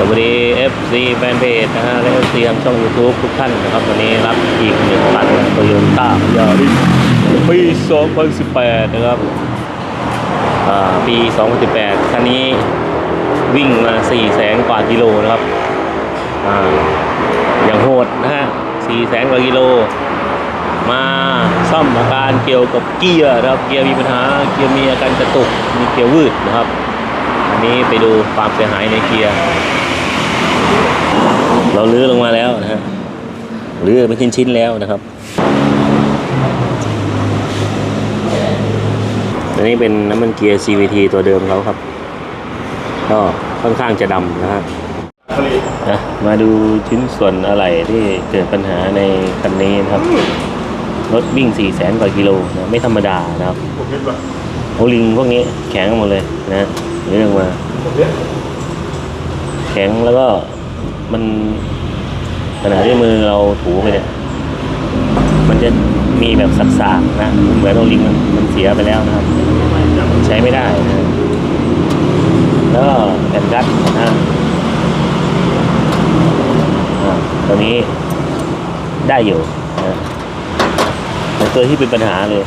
สวัสดี FC แฟนเพจนะฮะและ FC ทางช่อง YouTube ทุกท่านนะครับวันนี้รับอีกหนึ่งคันโตโยต้ายาริสปี 2018 นะครับอ่าปี 2018 คันนี้วิ่งมา 4 แสนกว่ากิโลนะครับอ่าอย่างโหดนะฮะ 4 แสนกว่ากิโล มาซ่อมอาการเกี่ยวกับเกียร์นะครับ เกียร์มีปัญหา เกียร์มีอาการกระตุก มีเกียร์วืดนะครับ อันนี้ไปดูความเสียหายในเกียร์ เราลื้อลงมาแล้วนะฮะลื้อเป็นชิ้นๆแล้วนะครับอันนี้เป็นน้ำมันเกียร์ CVT ตัวเดิมเขาครับ ก็ค่อนข้างจะดำนะฮะนะมาดูชิ้นส่วนอะไรที่เกิดปัญหาในคันนี้นะครับ รถวิ่ง4แสนกว่ากิโลนะไม่ธรรมดานะครับโอลิงพวกนี้แข็งหมดเลยนะเรื่องมา แข็งแล้วก็ มันขณะที่มือเราถูไปเนี่ย มันจะมีแบบสักๆนะเหมือนโอลิงมันมันเสียไปแล้วนะครับ ใช้ไม่ได้นะแล้วก็แผ่นกัดนะตัวนี้ได้อยู่นะแต่ตัวที่เป็นปัญหาเลย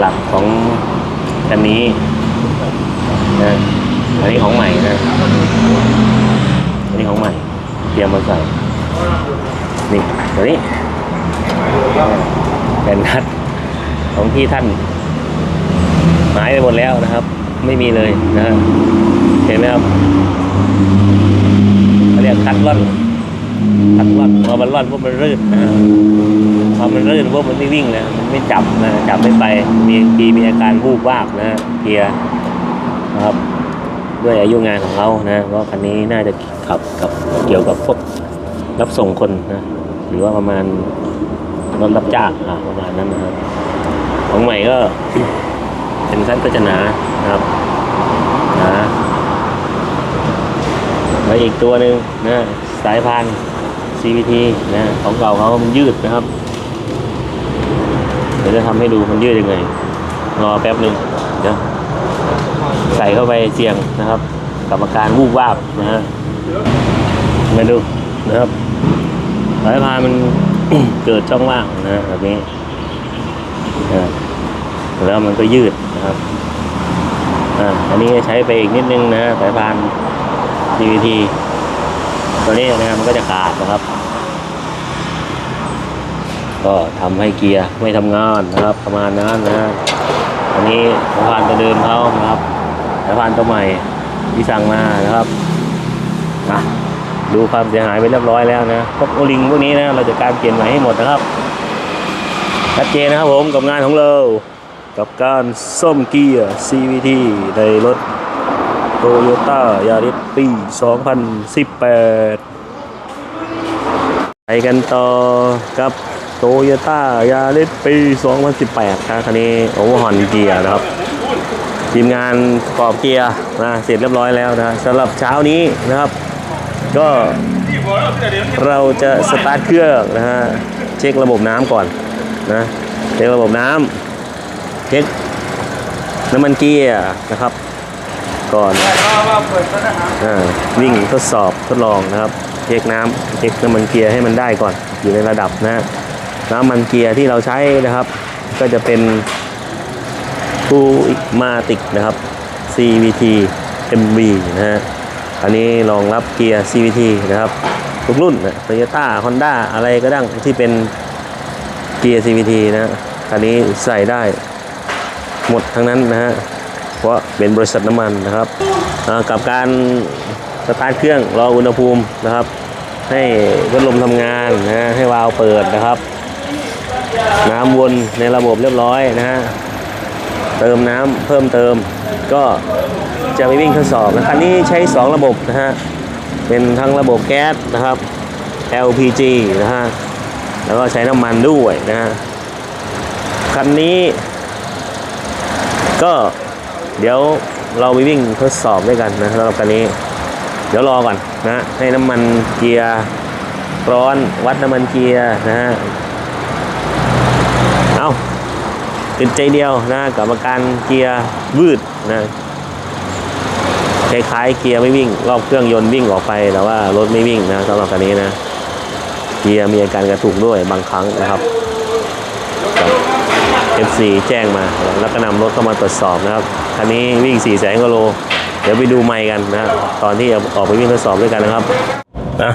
หลักๆของคันนี้นะอันนี้ของใหม่นะ นนี้ของใหม่เตรียมมาใส่ นี่ตัวนี้แผ่นนัดของที่ท่านหายไปหมดแล้วนะครับ ไม่มีเลยนะเห็นไหมครับเขาเรียกคัดล่อนคัดล่อนพอมันล่อนพวกมันรื่นนะฮะพอมันรื่นพวกมันไม่วิ่งนะมันไม่จับนะจับไม่ไปมีทีมีอาการวูบวาบนะเกียร์นะครับ ด้วยอายุงานของเขานะว่าคันนี้น่าจะขับกับเกี่ยวกับพวกรับส่งคนนะหรือว่าประมาณรถรับจ้างอะประมาณนั้นนะครับของใหม่ก็เป็นสั้นก็จะหนานะครับหนาแล้วอีกตัวหนึ่งนะสายพาน CVT นะของเก่าเขามันยืดนะครับเดี๋ยวจะทำให้ดูมันยืดยังไงรอแป๊บหนึ่งเดี๋ยว ใส่เข้าไปเสี่ยงนะครับกับอาการวูบวาบนะฮะมาดูนะครับสายพานมันเกิดช่องว่างนะแบบนี้แล้วมันก็ยืดนะครับอ่าอันนี้ใช้ไปอีกนิดนึงนะสายพาน CVT ตัวนี้นะครับมันก็จะขาดนะครับ ก็ทำให้เกียร์ไม่ทำงานนะครับประมาณนั้นนะฮะอันนี้สายพานตัวเดิมเขานะครับ สายพานตัวใหม่ที่สั่งมานะครับนะดูความเสียหายไปเรียบร้อยแล้วนะพวกโอลิงพวกนี้นะเราจะการเปลี่ยนใหม่ให้หมดนะครับชัดเจนนะครับผมกับงานของเรา กับการซ่อมเกียร์ CVT ในรถ Toyota Yaris ปี 2018 ไปกันต่อกับ Toyota Yaris ปี 2018ครับคันนี้โอเวอร์ฮอนเกียร์นะครับ ทีมงานประกอบเกียร์นะเสร็จเรียบร้อยแล้วนะสำหรับเช้านี้นะครับ ก็เราจะสตาร์ทเครื่องนะฮะเช็คระบบน้ำก่อนนะเช็คระบบน้ำเช็คน้ำมันเกียร์นะครับก่อนอวิ่งทดสอบทดลองนะครับ เช็คน้ำเช็คน้ำมันเกียร์ให้มันได้ก่อนอยู่ในระดับนะน้ำมันเกียร์ที่เราใช้นะครับ ก็จะเป็น ทูมาติกนะครับ CVT MV นะฮะอันนี้รองรับเกียร์ CVT นะครับทุกรุ่นนะ Toyota Honda อะไรก็ดังที่เป็นเกียร์ CVT นะคันนี้ใส่ได้หมดทั้งนั้นนะฮะเพราะเป็นบริษัทน้ำมันนะครับกับการสตาร์ทเครื่องรออุณหภูมินะครับ ให้พัดลมทำงานนะฮะให้วาล์วเปิดนะครับ น้ำวนในระบบเรียบร้อยนะฮะ เติมน้ำเพิ่มเติม ก็จะไปวิ่งทดสอบนะคันนี้ใช้ 2 ระบบนะฮะเป็นทั้งระบบแก๊สนะครับ LPG นะฮะแล้วก็ใช้น้ำมันด้วยนะฮะคันนี้ ก็เดี๋ยวเราไปวิ่งทดสอบด้วยกันนะสำหรับคันนี้ เดี๋ยวรอก่อนนะให้น้ำมันเกียร์ร้อนวัดน้ำมันเกียร์นะฮะ เอา เป็นใจเดียวนะกับอาการเกียร์วืดนะคล้ายๆเกียร์ไม่วิ่ง รอบเครื่องยนต์วิ่งออกไปแต่ว่ารถไม่วิ่งนะสำหรับคันนี้นะ เกียร์มีอาการกระตุกด้วยบางครั้งนะครับกับ FC แจ้งมาแล้วก็นำรถเข้ามาตรวจสอบนะครับคันนี้วิ่ง4 0 0แสนกิโล เดี๋ยวไปดูไม่กันนะตอนที่ออกไปวิ่งทดสอบด้วยกันนะครับนะ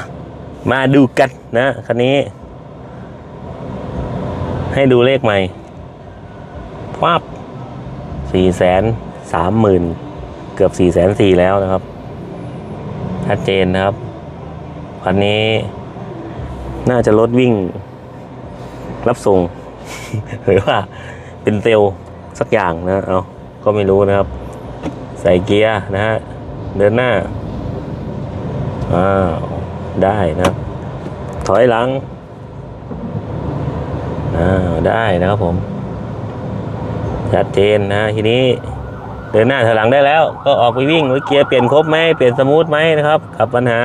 มาดูกันนะคันนี้ ให้ดูเลขใหม่ ปั๊บสี่แสนสามหมื่นเกือบสี่แสนสี่แล้วนะครับชัดเจนนะครับคันนี้น่าจะรถวิ่ง รับส่ง หรือว่าเป็นเซลสักอย่างนะเอาก็ไม่รู้นะครับ ใส่เกียร์นะฮะเดินหน้าอ้าวได้นะครับ ถอยหลังอ้าวได้นะครับผม ชัดเจนนะทีนี้เดินหน้าถอยหลังได้แล้ว ก็ออกไปวิ่งว่าเกียร์เปลี่ยนครบไหมเปลี่ยนสมูทไหมนะครับกับปัญหา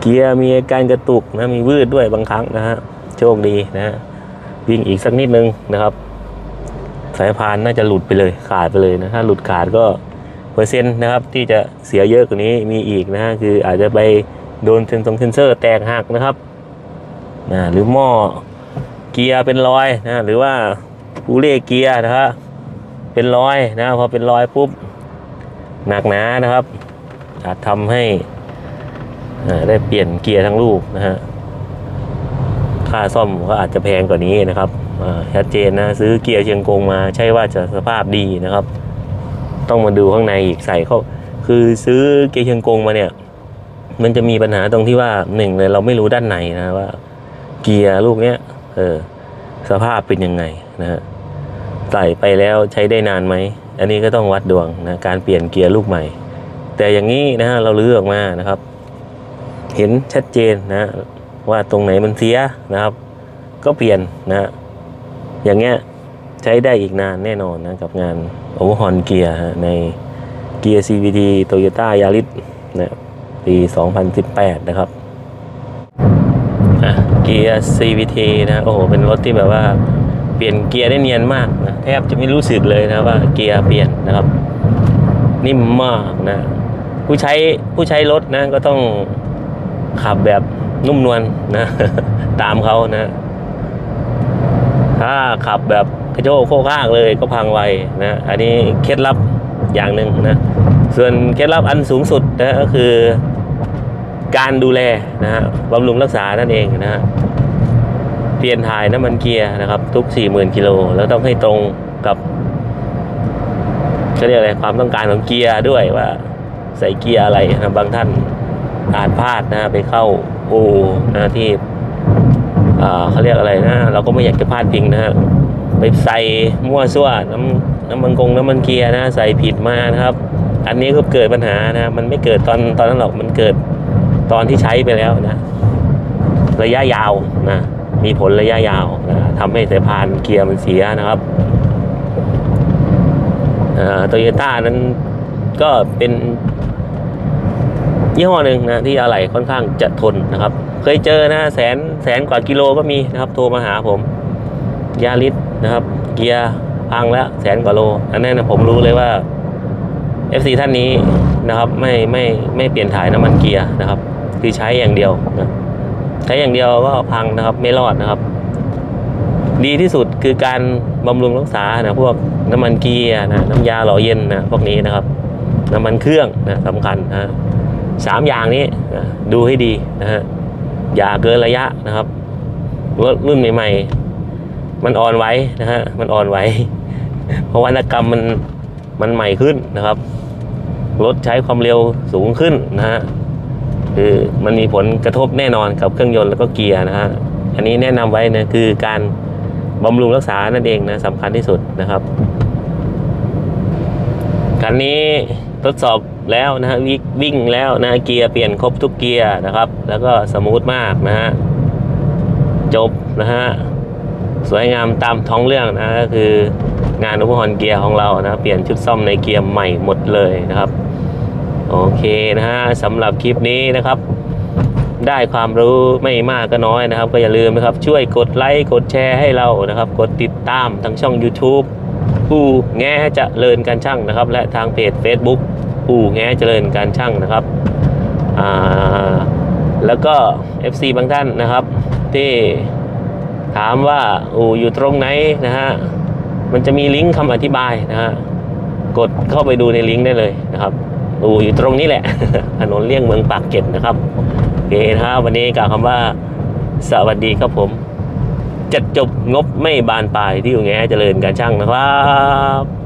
เกียร์มีอาการกระตุกนะมีวืดด้วยบางครั้งนะฮะโชคดีนะฮะวิ่งอีกสักนิดนึงนะครับ สายพานน่าจะหลุดไปเลยขาดไปเลยนะถ้าหลุดขาดก็เปอร์เซ็นต์นะครับที่จะเสียเยอะกว่านี้มีอีกนะฮะคืออาจจะไปโดนเซนซงเซนเซอร์แตกหักนะครับนะหรือหม้อเกียร์เป็นรอยนะหรือว่า ผู้เล่เกียร์นะฮะเป็นรอยนะพอเป็นรอยปุ๊บหนักหนานะครับ อาจทำให้ได้เปลี่ยนเกียร์ทั้งลูกนะฮะค่าซ่อมก็อาจจะแพงกว่านี้นะครับอ่าชัดเจนนะซื้อเกียร์เชียงกงมาใช่ว่าจะสภาพดีนะครับ ต้องมาดูข้างในอีกใส่เข้าคือซื้อเกียร์เชียงกงมาเนี่ย มันจะมีปัญหาตรงที่ว่าหนึ่งเลยเราไม่รู้ด้านในนะว่า เกียร์ลูกเนี้ยเออสภาพเป็นยังไงนะฮะ ใส่ไปแล้วใช้ได้นานไหม อันนี้ก็ต้องวัดดวงนะการเปลี่ยนเกียร์ลูกใหม่ แต่อย่างนี้นะฮะเราเลือกมานะครับ เห็นชัดเจนนะว่าตรงไหนมันเสียนะครับ ก็เปลี่ยนนะอย่างเงี้ยใช้ได้อีกนานแน่นอนนะกับงานโอเวอร์ฮอนเกียร์ในเกียร์ CVT Toyota Yaris นะปี 2018 นะครับเกียร์ CVT นะโอ้โหเป็นรถที่แบบว่า เปลี่ยนเกียร์ได้เนียนมากนะแทบจะไม่รู้สึกเลยนะว่าเกียร์เปลี่ยนนะครับ นิ่มมากนะ ผู้ใช้ผู้ใช้รถนะก็ต้องขับแบบนุ่มนวลนะ ตามเขานะ ถ้าขับแบบกระโจกโคกข้างเลยก็พังไวนะอันนี้เคล็ดลับอย่างหนึ่งนะ ส่วนเคล็ดลับอันสูงสุดนะก็คือ การดูแลนะฮะบำรุงรักษานั่นเองนะฮะ เปลี่ยนถ่ายน้ำมันเกียร์นะครับ ทุก 40,000กิโลแล้วต้องให้ตรงกับเขาเรียกอะไรความต้องการของเกียร์ด้วยว่า ใส่เกียร์อะไรนะบางท่านอาจพลาดนะไปเข้าโอนะที่เขาเรียกอะไรนะ เราก็ไม่อยากจะพลาดพิงนะฮะไปใส่มั่วซั่วน้ำน้ำมันกงน้ำมันเกียร์นะใส่ผิดมานะครับ อันนี้ก็เกิดปัญหานะมันไม่เกิดตอนตอนนั้นหรอกมันเกิดตอนที่ใช้ไปแล้วนะ ระยะยาวนะ มีผลระยะยาวนะทำให้สายพานเกียร์มันเสียนะครับโตโยต้านั้นก็เป็นยี่ห้อหนึ่งนะที่อะไหล่ค่อนข้างจะทนนะครับ เคยเจอนะแสนแสนกว่ากิโลก็มีนะครับโทรมาหาผมยาริสนะครับ เกียร์พังแล้วแสนกว่าโล อันนั้นนะผมรู้เลยว่า FC ท่านนี้นะครับไม่ไม่ไม่เปลี่ยนถ่ายน้ำมันเกียร์นะครับ คือใช้อย่างเดียวนะ ช้อย่างเดียวก็พังนะครับ ไม่รอดนะครับ ดีที่สุดคือการบำรุงรักษานะพวกน้ำมันเกียร์นะน้ำยาหล่อเย็นนะพวกนี้นะครับ น้ำมันเครื่องนะสำคัญนะสามอย่างนี้นะดูให้ดีนะฮะอย่าเกินระยะนะครับรถรุ่นใหม่ ๆ มันอ่อนไหวนะฮะมันอ่อนไหวเพราะวัตกรรมมันมันใหม่ขึ้นนะครับรถใช้ความเร็วสูงขึ้นนะฮะ คือมันมีผลกระทบแน่นอนกับเครื่องยนต์แล้วก็เกียร์นะฮะอันนี้แนะนำไว้นะคือการบำรุงรักษานั่นเองนะสำคัญที่สุดนะครับคันนี้ทดสอบแล้วนะฮะวิ่งแล้วนะเกียร์เปลี่ยนครบทุกเกียร์นะครับ แล้วก็สมูทมากนะฮะจบนะฮะสวยงามตามท้องเรื่องนะก็คืองานอุปกรณ์เกียร์ของเรานะเปลี่ยนชุดซ่อมในเกียร์ใหม่หมดเลยนะครับ โอเคนะฮะสำหรับคลิปนี้นะครับ ได้ความรู้ไม่มากก็น้อยนะครับ ก็อย่าลืมนะครับ ช่วยกดไลค์กดแชร์ให้เรานะครับ กดติดตามทางช่อง YouTube ผู้แง่จะเลินกันช่างนะครับ และทางเพจ Facebook อู่แง้เจริญการช่างนะครับอ่าแล้วก็ FC บางท่านนะครับ ที่ถามว่าอู่อยู่ตรงไหนนะฮะมันจะมีลิงก์คำอธิบายนะฮะกดเข้าไปดูในลิงก์ได้เลยนะครับ อู่อยู่ตรงนี้แหละ ถนนเลี่ยงเมืองปากเกร็ดนะครับโอเคนะวันนี้กล่าวคำว่าสวัสดีครับผมจัดจบงบไม่บานปลายที่อยู่แง่เจริญการช่างนะครับ